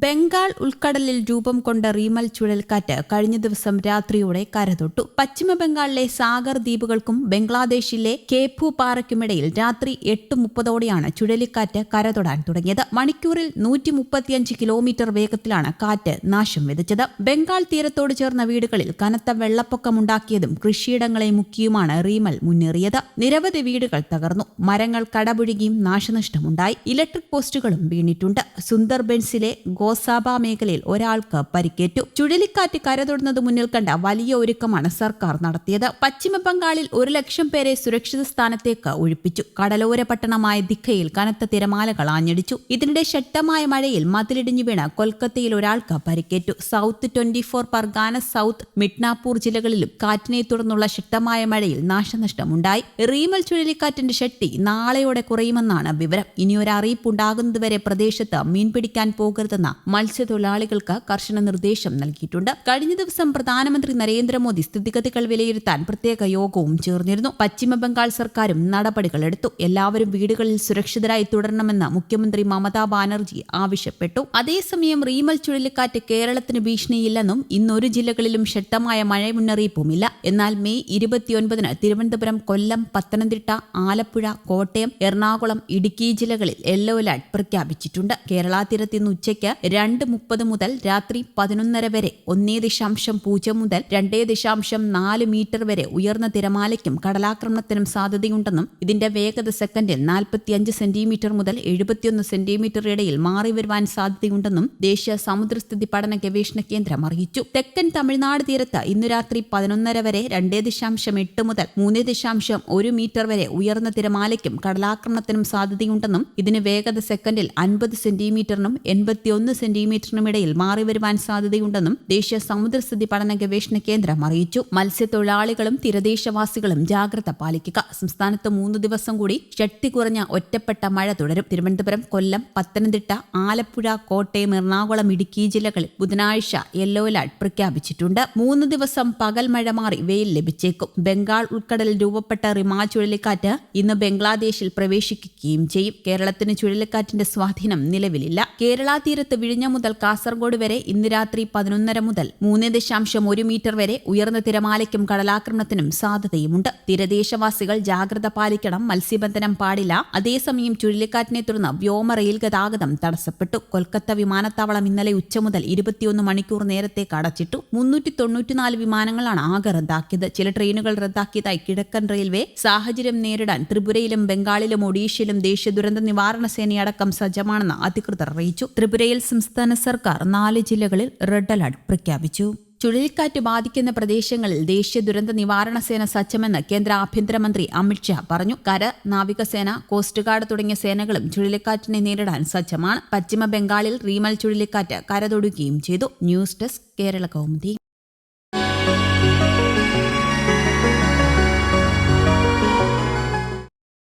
ബംഗാൾ ഉൾക്കടലിൽ രൂപം കൊണ്ട റീമൽ ചുഴലിക്കാറ്റ് കഴിഞ്ഞ ദിവസം രാത്രിയോടെ കരതൊട്ടു. പശ്ചിമ ബംഗാളിലെ സാഗർ ദ്വീപുകൾക്കും ബംഗ്ലാദേശിലെ കേപ്പു പാറയ്ക്കുമിടയിൽ രാത്രി എട്ട് മുപ്പതോടെയാണ് ചുഴലിക്കാറ്റ് കരതൊടാൻ തുടങ്ങിയത്. മണിക്കൂറിൽ നൂറ്റി മുപ്പത്തിയഞ്ച് കിലോമീറ്റർ വേഗത്തിലാണ് കാറ്റ് നാശം വിതച്ചത്. ബംഗാൾ തീരത്തോട് ചേർന്ന വീടുകളിൽ കനത്ത വെള്ളപ്പൊക്കമുണ്ടാക്കിയതും കൃഷിയിടങ്ങളെ മുക്കിയുമാണ് റീമൽ മുന്നേറിയത്. നിരവധി വീടുകൾ തകർന്നു. മരങ്ങൾ കടപുഴുകിയും നാശനഷ്ടമുണ്ടായി. ഇലക്ട്രിക് പോസ്റ്റുകളും വീണിട്ടുണ്ട്. സുന്ദർബൻസിലെ ഗോസാബ മേഖലയിൽ ഒരാൾക്ക് പരിക്കേറ്റു. ചുഴലിക്കാറ്റ് കരതൊടുന്നത് മുന്നിൽ കണ്ട വലിയ ഒരുക്കമാണ് സർക്കാർ നടത്തിയത്. പശ്ചിമ ബംഗാളിൽ ഒരു ലക്ഷം പേരെ സുരക്ഷിത സ്ഥാനത്തേക്ക് ഒഴിപ്പിച്ചു. കടലോര പട്ടണമായ ദിഖയിൽ കനത്ത തിരമാലകൾ ആഞ്ഞടിച്ചു. ഇതിനിടെ ശക്തമായ മഴയിൽ മതിലിടിഞ്ഞു വീണ കൊൽക്കത്തയിൽ ഒരാൾക്ക് പരിക്കേറ്റു. South twenty four Pargana South Midnapore ജില്ലകളിലും കാറ്റിനെ തുടർന്നുള്ള ശക്തമായ മഴയിൽ നാശനഷ്ടമുണ്ടായി. റീമൽ ചുഴലിക്കാറ്റിന്റെ ശക്തി നാളെയോടെ കുറയുമെന്നാണ് വിവരം. ഇനിയൊരു അറിയിപ്പ് ഉണ്ടാകുന്നതുവരെ പ്രദേശത്ത് മീൻ പിടിക്കാൻ പോകരുതെന്ന മത്സ്യത്തൊഴിലാളികൾക്ക് കർശന നിർദ്ദേശം നൽകിയിട്ടുണ്ട്. കഴിഞ്ഞ ദിവസം പ്രധാനമന്ത്രി നരേന്ദ്രമോദി സ്ഥിതിഗതികൾ വിലയിരുത്താൻ പ്രത്യേക യോഗവും ചേർന്നിരുന്നു. പശ്ചിമ ബംഗാൾ സർക്കാരും നടപടികൾ എടുത്തു. എല്ലാവരും വീടുകളിൽ സുരക്ഷിതരായി തുടരണമെന്ന് മുഖ്യമന്ത്രി മമതാ ബാനർജി ആവശ്യപ്പെട്ടു. അതേസമയം റീമൽ ചുഴലിക്കാറ്റ് കേരളത്തിന് ഭീഷണിയില്ലെന്നും ഇന്നൊരു ജില്ലകളിലും ശക്തമായ മഴ മുന്നറിയിപ്പുമില്ല എന്നാൽ മെയ് ഇരുപത്തിയൊൻപതിന് തിരുവനന്തപുരം കൊല്ലം പത്തനംതിട്ട ആലപ്പുഴ കോട്ടയം എറണാകുളം ഇടുക്കി ജില്ലകളിൽ യെല്ലോ അലർട്ട് പ്രഖ്യാപിച്ചിട്ടുണ്ട്. കേരള തീരത്ത് ഇന്ന് ഉച്ചയ്ക്ക് രണ്ട് മുപ്പത് മുതൽ രാത്രി പതിനൊന്നര വരെ ഒന്നേ ദശാംശം പൂജ്യം മുതൽ രണ്ടേ ദശാംശം നാല് മീറ്റർ വരെ ഉയർന്ന തിരമാലയ്ക്കും കടലാക്രമണത്തിനും സാധ്യതയുണ്ടെന്നും ഇതിന്റെ വേഗത സെക്കൻഡിൽ നാൽപ്പത്തിയഞ്ച് സെന്റിമീറ്റർ മുതൽ എഴുപത്തിയൊന്ന് സെന്റിമീറ്റർ ഇടയിൽ മാറി വരുവാൻ സാധ്യതയുണ്ടെന്നും ദേശീയ സമുദ്രസ്ഥിതി പഠന ഗവേഷണ കേന്ദ്രം അറിയിച്ചു. തെക്കൻ തമിഴ്നാട് തീരത്ത് ഇന്നു രാത്രി പതിനൊന്നര വരെ രണ്ടേ ദശാംശം എട്ട് മുതൽ മൂന്ന് ദശാംശം ഒരു മീറ്റർ വരെ ഉയർന്ന തിരമാലയ്ക്കും കടലാക്രമണത്തിനും സാധ്യതയുണ്ടെന്നും ഇതിന് വേഗത സെക്കൻഡിൽ അൻപത് സെന്റിമീറ്ററിനും എൺപത്തിയൊന്ന് സെന്റിമീറ്ററിനും ഇടയിൽ മാറി വരുവാൻ സാധ്യതയുണ്ടെന്നും ദേശീയ സമുദ്രസ്ഥിതി പഠന ഗവേഷണ കേന്ദ്രം അറിയിച്ചു. മത്സ്യത്തൊഴിലാളികളും തീരദേശവാസികളും ജാഗ്രത പാലിക്കുക. സംസ്ഥാനത്ത് മൂന്ന് ദിവസം കൂടി ശക്തി കുറഞ്ഞ ഒറ്റപ്പെട്ട മഴ തുടരും. തിരുവനന്തപുരം കൊല്ലം പത്തനംതിട്ട ആലപ്പുഴ കോട്ടയം എറണാകുളം ഇടുക്കി ജില്ലകളിൽ ബുധനാഴ്ച യെല്ലോ അലർട്ട് പ്രഖ്യാപിച്ചിട്ടുണ്ട്. മൂന്ന് ദിവസം പകൽ മഴ മാറി വെയിൽ ലഭിച്ചേക്കും. ബംഗാൾ ഉൾക്കടലിൽ രൂപപ്പെട്ട റിമാ ചുഴലിക്കാറ്റ് ഇന്ന് ബംഗ്ലാദേശിൽ പ്രവേശിക്കുകയും ചെയ്യും. കേരളത്തിന് ചുഴലിക്കാറ്റിന്റെ സ്വാധീനം നിലവിലില്ല. കേരള തീരത്ത് വിഴിഞ്ഞ മുതൽ കാസർഗോഡ് വരെ ഇന്ന് രാത്രി പതിനൊന്നര മുതൽ മൂന്ന് ദശാംശം ഒരു മീറ്റർ വരെ ഉയർന്ന തിരമാലയ്ക്കും കടലാക്രമണത്തിനും സാധ്യതയുമുണ്ട്. തീരദേശവാസികൾ ജാഗ്രത പാലിക്കണം മത്സ്യബന്ധനം പാടില്ല. അതേസമയം ചുഴലിക്കാറ്റിനെ തുടർന്ന് വ്യോമ റെയിൽ ഗതാഗതം തടസ്സപ്പെട്ടു. കൊൽക്കത്ത വിമാനത്താവളം ഇന്നലെ ഉച്ച മുതൽ ഇരുപത്തിയൊന്ന് മണിക്കൂർ നേരത്തേക്ക് അടച്ചിട്ടു. മുന്നൂറ്റി തൊണ്ണൂറ്റിനാല് വിമാനങ്ങളാണ് ആകെ റദ്ദാക്കിയത്. ചില ട്രെയിനുകൾ റദ്ദാക്കിയതായി കിഴക്കൻ റെയിൽവേ സാഹചര്യം നേരിടാൻ ത്രിപുരയിലും ബംഗാളിലും ഒഡീഷയിലും ദേശീയ ദുരന്ത നിവാരണ സേനയടക്കം സജ്ജമാണെന്ന് അധികൃതർ അറിയിച്ചു. ത്രിപുരയിൽ സംസ്ഥാന സർക്കാർ നാല് ജില്ലകളിൽ റെഡ് അലർട്ട് പ്രഖ്യാപിച്ചു. ചുഴലിക്കാറ്റ് ബാധിക്കുന്ന പ്രദേശങ്ങളിൽ ദേശീയ ദുരന്ത നിവാരണ സേന സജ്ജമെന്ന് കേന്ദ്ര ആഭ്യന്തരമന്ത്രി അമിത്ഷാ പറഞ്ഞു. കര നാവികസേന കോസ്റ്റ് ഗാർഡ് തുടങ്ങിയ സേനകളും ചുഴലിക്കാറ്റിനെ നേരിടാൻ സജ്ജമാണ്. പശ്ചിമ ബംഗാളിൽ റീമൽ ചുഴലിക്കാറ്റ് കരതൊടുകയും ചെയ്തു. News desk Kerala Kaumudi.